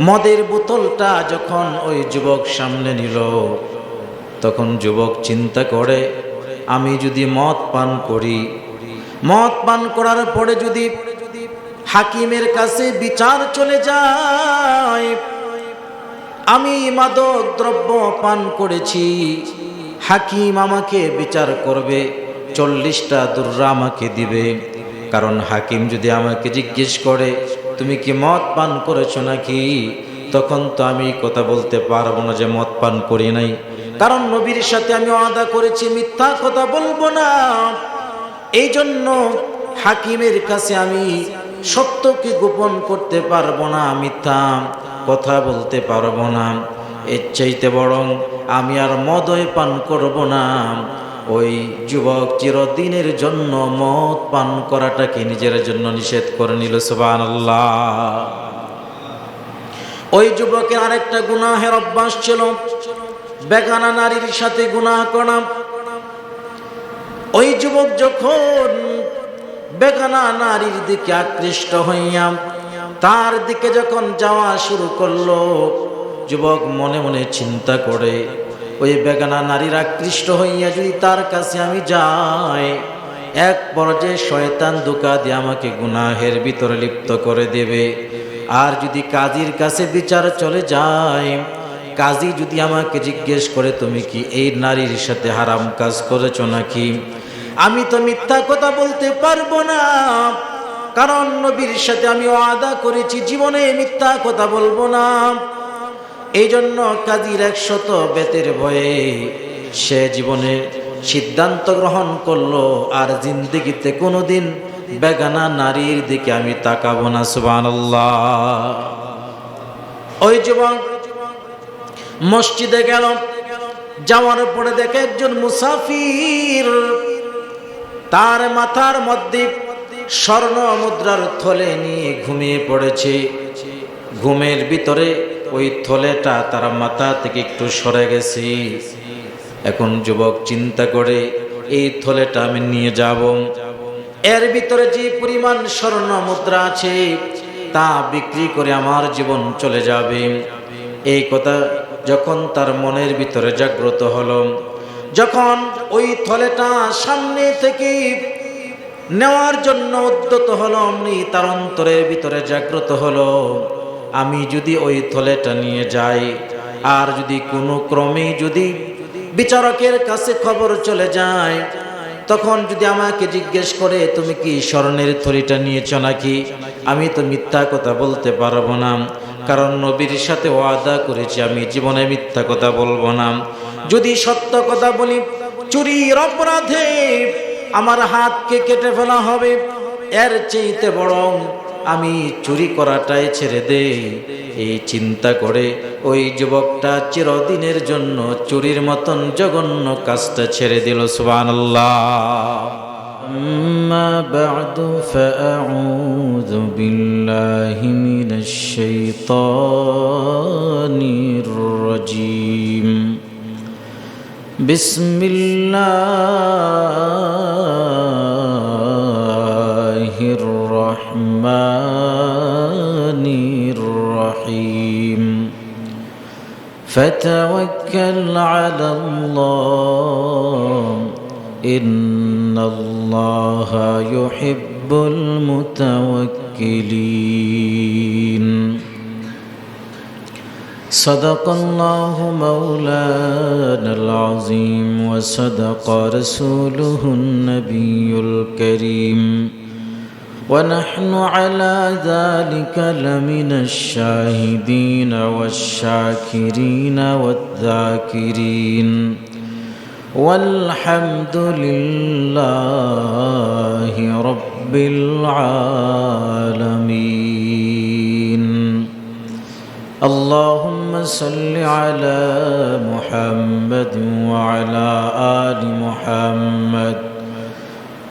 মদের বোতলটা যখন ওই যুবক সামনে নিল, তখন যুবক চিন্তা করে, আমি যদি মদ পান করি, মদ পান করার পরে যদি হাকিমের কাছে বিচার চলে যায়, আমি মাদক দ্রব্য পান করেছি, হাকিম আমাকে বিচার করবে, চল্লিশটা দুর্রা আমাকে দিবে। কারণ হাকিম যদি আমাকে জিজ্ঞেস করে তুমি কি মদ পান করেছ নাকি? তখন তো আমি কথা বলতে পারব না যে মদ পান করি নাই। কারণ নবীর সাথে আমি আদা করেছি, মিথ্যা কথা বলব না। এই জন্য হাকিমের কাছে আমি সত্যকে গোপন করতে পারব না, মিথ্যা কথা বলতে পারব না। এর চাইতে বরং আমি আর মদয় পান করব না। ওই যুবক চিরদিনের জন্য মদ পান করাটাকে নিজের জন্য নিষেধ করে নিল সুবান ওই যুবকের আরেকটা গুনাহের অভ্যাস ছিল বেগানা নারীর সাথে গুনাহ করা। ওই যুবক যখন বেগানা নারীর দিকে আকৃষ্ট হইয়া তার দিকে যখন যাওয়া শুরু করল, যুবক মনে মনে চিন্তা করে ওই বেগানা নারীর আকৃষ্ট হইয়া যদি তার কাছে আমি যাই, এক পর্যায়ে শয়তান দুকা দিয়ে আমাকে গুনাহের ভিতরে লিপ্ত করে দেবে। আর যদি কাজীর কাছে বিচার চলে যায়, কাজী যদি আমাকে জিজ্ঞেস করে, তুমি কি এই নারীর সাথে হারাম কাজ করেছ নাকি? আমি তো মিথ্যা কথা বলতে পারব না, কারণ নবীর সাথে আমি ওয়াদা করেছি, জীবনে মিথ্যা কথা বলব না। এই জন্য কাজীর একশত বেতের ভয়ে সে জীবনে সিদ্ধান্ত গ্রহণ করল, আর জিন্দিগিতে কোনোদিন বেগানা নারীর দিকে আমি তাকাবো না সুবান ওই যুবক মসজিদে গেল, যাওয়ার পরে দেখে একজন মুসাফির তার মাথার মধ্যে স্বর্ণ মুদ্রার থলে নিয়ে ঘুমিয়ে পড়েছে। ঘুমের ভিতরে ওই থলেটা তার মাথা থেকে একটু সরে গেছে। এখন যুবক চিন্তা করে, এই থলেটা আমি নিয়ে যাব। এর ভিতরে যে পরিমাণ স্বর্ণ মুদ্রা আছে, তা বিক্রি করে আমার জীবন চলে যাবে। এই কথা যখন তার মনের ভিতরে জাগ্রত হলো, যখন ওই থলেটা সামনে থেকে নেওয়ার জন্য উদ্যত হলো, অমনি তার অন্তরের ভিতরে জাগ্রত হলো। আমি যদি ওই থলেটা নিয়ে যাই, আর যদি কোনো ক্রমে যদি বিচারকের কাছে খবর চলে যায়, তখন যদি আমাকে জিজ্ঞেস করে, তুমি কি স্মরণের থলিটা নিয়েছ নাকি? আমি তো মিথ্যা কথা বলতে পারব না, কারণ নবীর সাথে ওয়াদা করেছি, আমি জীবনে মিথ্যা কথা বলব না। যদি সত্য কথা বলি, চুরির অপরাধে আমার হাতকে কেটে ফেলা হবে, এর চেয়েতে বরং আমি চুরি করাটাই ছেড়ে দেই এই চিন্তা করে ওই যুবকটা চিরদিনের জন্য চুরির মতন জঘন্য কাজটা ছেড়ে দিল সুবান أما بعد فأعوذ بالله من الشيطان الرجيم بسم الله الرحمن الرحيم. فتوكل على الله. إن الله يحب المتوكلين. صدق الله مولانا العظيم وصدق رسوله النبي الكريم. ونحن على ذلك لمن الشاهدين والشاكرين والذاكرين. والحمد لله رب العالمين. اللهم صل على محمد وعلى آل محمد.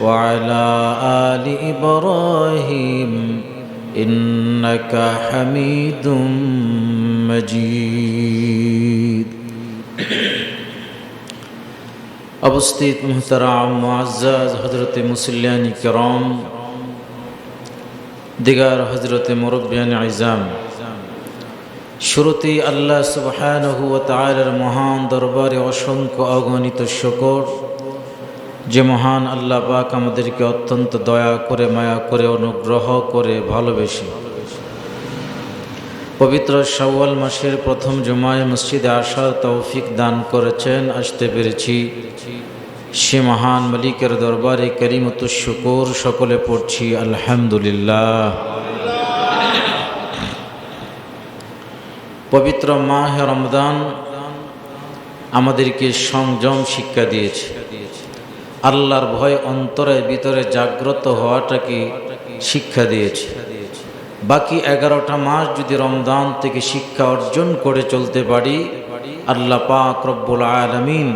وعلى آل إبراهيم إنك حميد مجيد অবস্থিত মোহতারাম মুআজ্জাজ হজরতে মুসল্লিয়ানি করম দিগার হজরতে মুরব্বিয়ান আইজাম শুরুতেই আল্লাহ সুবহানহু ওয়া তাআলার মহান দরবারে অসংখ্য অগণিত শকর যে মহান আল্লাহ পাক আমাদেরকে অত্যন্ত দয়া করে, মায়া করে, অনুগ্রহ করে ভালোবেসে। পবিত্র শাওয়াল মাসের প্রথম জুমায় মসজিদে আসার তৌফিক দান করেছেন, আসতে পেরেছি। সে মহান মালিকের দরবারে করিমত শুকুর, সকলে পড়ছি আলহামদুলিল্লাহ। পবিত্র মাহ রমদান আমাদেরকে সংযম শিক্ষা দিয়েছে। আল্লাহর ভয় অন্তরের ভিতরে জাগ্রত হওয়াটাকে শিক্ষা দিয়েছে? বাকি এগারোটা মাস যদি রমদান থেকে শিক্ষা অর্জন করে চলতে পারি, আল্লাহ পাক রব্বুল আলমিন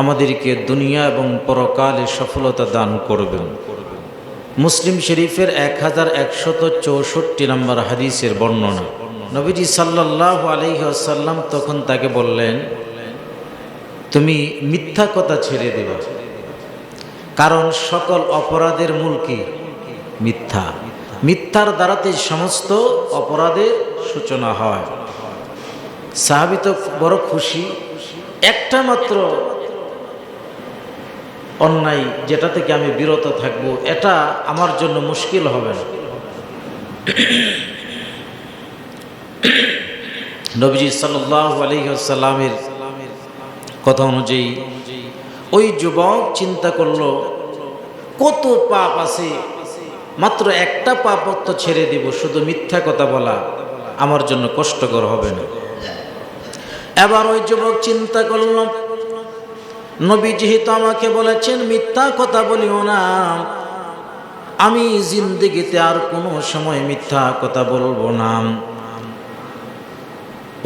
আমাদেরকে দুনিয়া এবং পরকালে সফলতা দান করবেন। মুসলিম শরীফের এক হাজার একশত চৌষট্টি নম্বর হাদিসের বর্ণনা। নবীজি সাল্লাহ আলহিহাসাল্লাম তখন তাকে বললেন, তুমি মিথ্যা কথা ছেড়ে দেবে। কারণ সকল অপরাধের মূল কি? মিথ্যা। মিথ্যার দ্বারাতে সমস্ত অপরাধের সূচনা হয়। সাহাবি তো বড় খুশি। একটা মাত্র অন্যায় যেটা থেকে আমি বিরত থাকব, এটা আমার জন্য মুশকিল হবে না। নবীজি সাল্লাহ আলহিসাল্লামের কথা অনুযায়ী ওই যুবক চিন্তা করল, কত পাপ আছে, মাত্র একটা পাপ তো ছেড়ে দিব, শুধু মিথ্যা কথা বলা আমার জন্য কষ্টকর হবে না। এবার ওই যুবক চিন্তা করল, নবী যেহেতু আমাকে বলেছেন মিথ্যা কথা বলিও না, আমি জিন্দিগিতে আর কোনো সময় মিথ্যা কথা বলব না।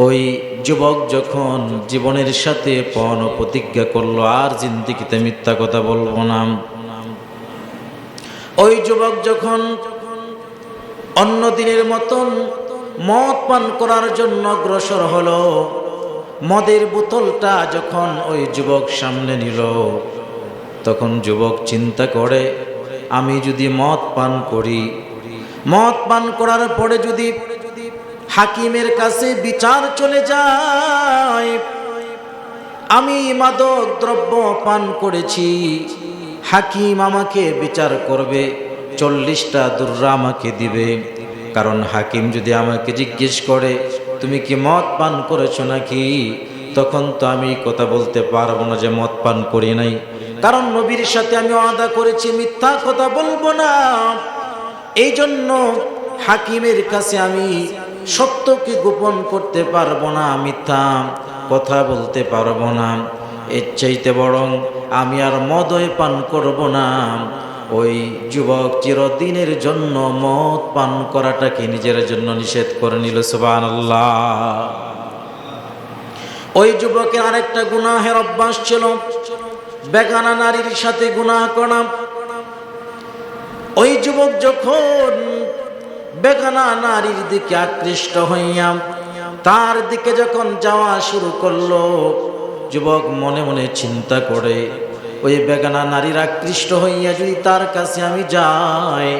ওই যুবক যখন জীবনের সাথে পণ প্রতিজ্ঞা করল, আর জিন্দিগিতে মিথ্যা কথা বলব না। ওই যুবক যখন অন্য দিনের মতন মদ পান করার জন্য অগ্রসর হলো, মদের বোতলটা যখন ওই যুবক সামনে নিল, তখন যুবক চিন্তা করে, আমি যদি মদ পান করি, মদ পান করার পরে যদি হাকিমের কাছে বিচার চলে যায়। আমি মাদক দ্রব্য পান করেছি। হাকিম আমাকে বিচার করবে, চল্লিশটা দুর্রা আমাকে দিবে। কারণ হাকিম যদি আমাকে জিজ্ঞেস করে, তুমি কি মদ পান করেছ নাকি? তখন তো আমি কথা বলতে পারব না যে মদ পান করি নাই। কারণ নবীর সাথে আমি আদা করেছি, মিথ্যা কথা বলব না। এই জন্য হাকিমের কাছে আমি সত্যকে গোপন করতে পারব না, মিথ্যা কথা বলতে পারব না। এর চাইতে বরং আমি আর মদয় পান করব না। ওই যুবক চিরদিনের জন্য মদ পান করাটাকে নিজের জন্য নিষেধ করে নিল সুবান ওই যুবকের আরেকটা গুনাহের অভ্যাস ছিল বেগানা নারীর সাথে গুনাহ করা। ওই যুবক যখন বেগানা নারীর দিকে আকৃষ্ট হইয়া তার দিকে যখন যাওয়া শুরু করল, যুবক মনে মনে চিন্তা করে, ওই বেগানা নারীর আকৃষ্ট হইয়া যদি তার কাছে আমি যাই,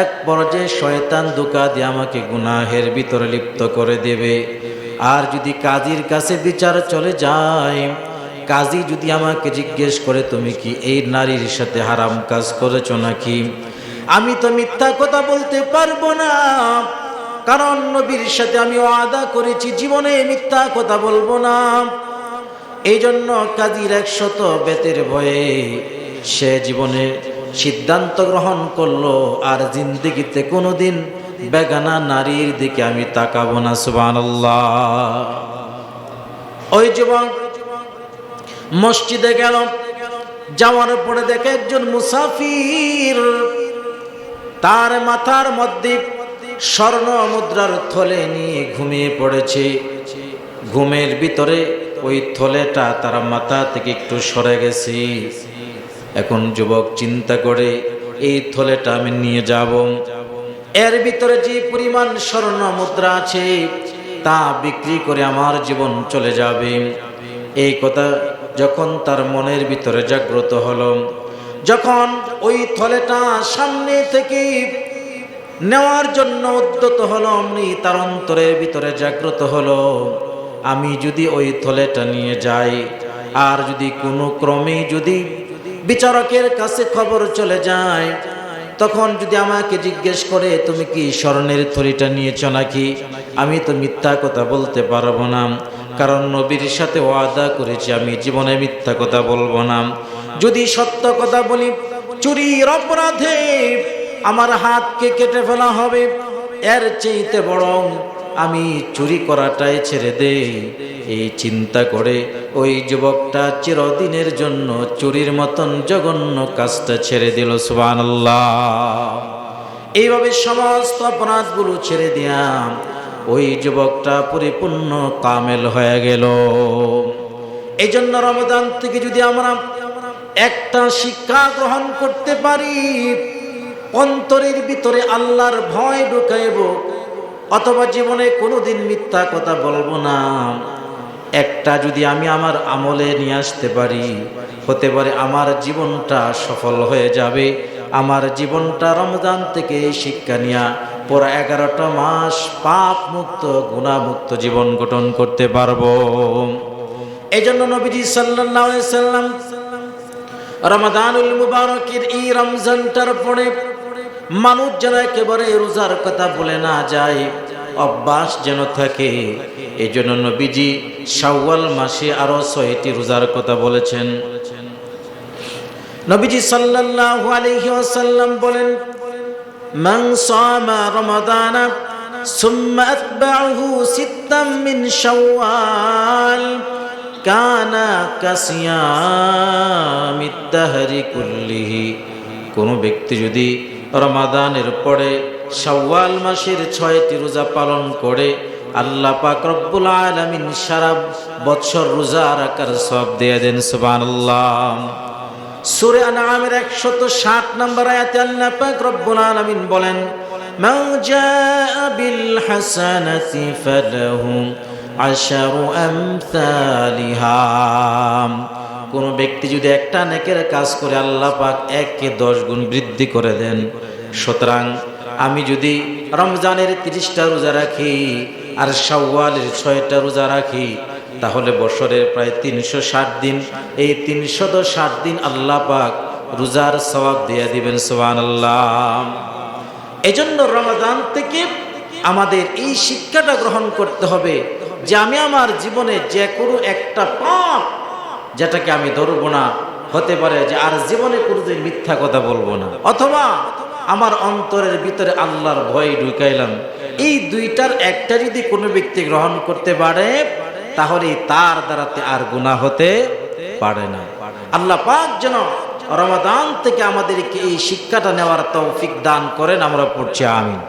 এক পর্যায়ে শয়তান দুকা দিয়ে আমাকে গুনাহের ভিতরে লিপ্ত করে দেবে। আর যদি কাজীর কাছে বিচার চলে যায় কাজী যদি আমাকে জিজ্ঞেস করে, তুমি কি এই নারীর সাথে হারাম কাজ করেছ নাকি? আমি তো মিথ্যা কথা বলতে পারব না। কারণ নবীর সাথে আমি আদা করেছি, জীবনে মিথ্যা কথা বলব না। এই জন্য কাজীর একশত বেতের ভয়ে সে জীবনে সিদ্ধান্ত গ্রহণ করল, আর জিন্দিগিতে কোনোদিন বেগানা নারীর দিকে আমি তাকাবো না সুবান ওই যুবক মসজিদে গেল, যাওয়ার পরে দেখে একজন মুসাফির তার মাথার মধ্যে স্বর্ণ মুদ্রার থলে নিয়ে ঘুমিয়ে পড়েছে। ঘুমের ভিতরে ওই থলেটা তার মাথা থেকে একটু সরে গেছে। এখন যুবক চিন্তা করে, এই থলেটা আমি নিয়ে যাব। এর ভিতরে যে পরিমাণ স্বর্ণ মুদ্রা আছে, তা বিক্রি করে আমার জীবন চলে যাবে। এই কথা যখন তার মনের ভিতরে জাগ্রত হলো যখন ওই থলেটা সামনে থেকে নেওয়ার জন্য উদ্যত হলো, অমনি তার অন্তরের ভিতরে জাগ্রত হলো, আমি যদি ওই থলেটা নিয়ে যাই, আর যদি কোনো ক্রমে যদি বিচারকের কাছে খবর চলে যায়, তখন যদি আমাকে জিজ্ঞেস করে, তুমি কি স্মরণের থলিটা নিয়েছ নাকি? আমি তো মিথ্যা কথা বলতে পারব না, কারণ নবীর সাথে ওয়াদা করেছি, আমি জীবনে মিথ্যা কথা বলব না। যদি সত্য কথা বলি, চুরির অপরাধে আমার হাতকে কেটে ফেলা হবে। এর চেয়েতে বরং আমি চুরি করাটাই ছেড়ে দেই। এই চিন্তা করে ওই যুবকটা চিরদিনের জন্য চুরির মতন জঘন্য কাজটা ছেড়ে দিল সুবান এইভাবে সমস্ত অপরাধগুলো ছেড়ে দিয়াম, ওই যুবকটা পরিপূর্ণ কামেল হয়ে গেল। এই জন্য রমদান থেকে যদি আমরা একটা শিক্ষা গ্রহণ করতে পারি, অন্তরের ভিতরে আল্লাহর ভয় ঢুকাইব, অথবা জীবনে কোনোদিন মিথ্যা কথা বলব না। একটা যদি আমি আমার আমলে নিয়ে আসতে পারি, হতে পারে আমার জীবনটা সফল হয়ে যাবে। আমার জীবনটা রমজান থেকে শিক্ষা নিয়া পুরো এগারোটা মাস পাপ মুক্ত গুণামুক্ত জীবন গঠন করতে পারব। এই জন্য নবীজি সাল্লাহ সাল্লাম রমাদানুল মুবারকের এই রমজানটার পরে মানুষ যেন একেবারে রোজার কথা বলে না যায়, অভ্যাস যেন থাকে। এই জন্য নবীজি শাওয়াল মাসে আরও ছয়টি রোজার কথা বলেছেন। নবীজি সাল্লাল্লাহু আলাইহি ওয়াসাল্লাম বলেন, মান সামা রমাদানা, সুম্মা আতবাহু সিত্তাম মিন শাওয়াল। কানা কাসিয়ামিত্তাহারি কুল্লিহি। কোনো ব্যক্তি যদি রমাদানের পরে সওয়াল মাসের ছয়টি রোজা পালন করে, আল্লাহ পাক রব্বুল আলামিন সারা বৎসর রোজা রাখার সব দিয়ে দেন, সুবহানাল্লাহ। সূরা আনআমের 160 নম্বর আয়াতে আল্লাহ পাক রব্বুল আলামিন বলেন মাউ জাআ বিল হাসানাতি ফালাহু আশারু আমসালিহা। কোনো ব্যক্তি যদি একটা নেকের কাজ করে আল্লাহ পাক এককে দশ গুণ বৃদ্ধি করে দেন। সুতরাং আমি যদি রমজানের তিরিশটা রোজা রাখি আর শাওয়ালের ছয়টা রোজা রাখি, তাহলে বছরের প্রায় তিনশো ষাট দিন, এই তিনশো ষাট দিন আল্লাহ পাক রোজার সবাব দিয়ে দিবেন সোহান আল্লাহ এজন্য রমাদান থেকে আমাদের এই শিক্ষাটা গ্রহণ করতে হবে যে আমি আমার জীবনে যে কোনো একটা পাপ যেটাকে আমি ধরবো না, হতে পারে যে আর জীবনে কোনোদিন মিথ্যা কথা বলব না। অথবা আমার অন্তরের ভিতরে আল্লাহর ভয় ঢুকাইলাম। এই দুইটার একটা যদি কোনো ব্যক্তি গ্রহণ করতে পারে, তাহলে তার দ্বারাতে আর গুণা হতে পারে না। আল্লাহ পাক যেন রমাদান থেকে আমাদেরকে এই শিক্ষাটা নেওয়ার তৌফিক দান করেন, আমরা পড়ছি আমিন।